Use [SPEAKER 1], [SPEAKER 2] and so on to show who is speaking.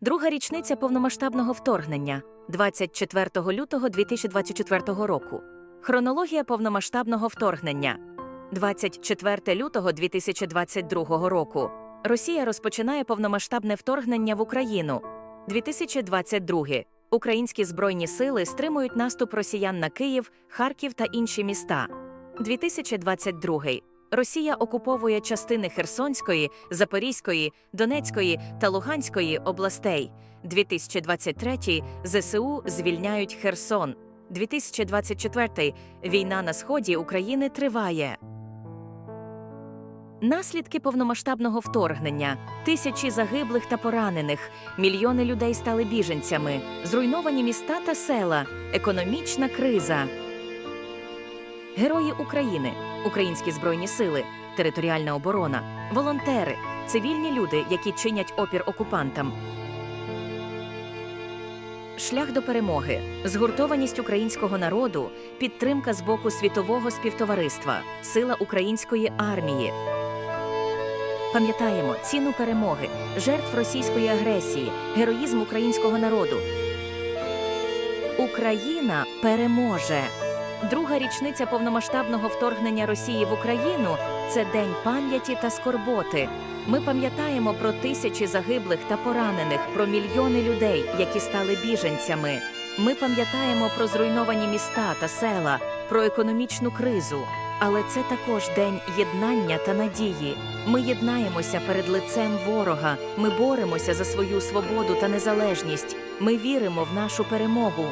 [SPEAKER 1] Друга річниця повномасштабного вторгнення 24 лютого 2024 року. Хронологія повномасштабного вторгнення 24 лютого 2022 року. Росія розпочинає повномасштабне вторгнення в Україну. 2022. Українські збройні сили стримують наступ росіян на Київ, Харків та інші міста. 2022. Росія окуповує частини Херсонської, Запорізької, Донецької та Луганської областей. 2023 ЗСУ звільняють Херсон. 2024 війна на сході України триває. Наслідки повномасштабного вторгнення, тисячі загиблих та поранених, мільйони людей стали біженцями, зруйновані міста та села, економічна криза. Герої України, українські збройні сили, територіальна оборона, волонтери, цивільні люди, які чинять опір окупантам. Шлях до перемоги, згуртованість українського народу, підтримка з боку світового співтовариства, сила української армії. Пам'ятаємо ціну перемоги, жертв російської агресії, героїзм українського народу. Україна переможе. Друга річниця повномасштабного вторгнення Росії в Україну це день пам'яті та скорботи. Ми пам'ятаємо про тисячі загиблих та поранених, про мільйони людей, які стали біженцями. Ми пам'ятаємо про зруйновані міста та села, про економічну кризу. Але це також день єднання та надії. Ми єднаємося перед лицем ворога. Ми боремося за свою свободу та незалежність. Ми віримо в нашу перемогу.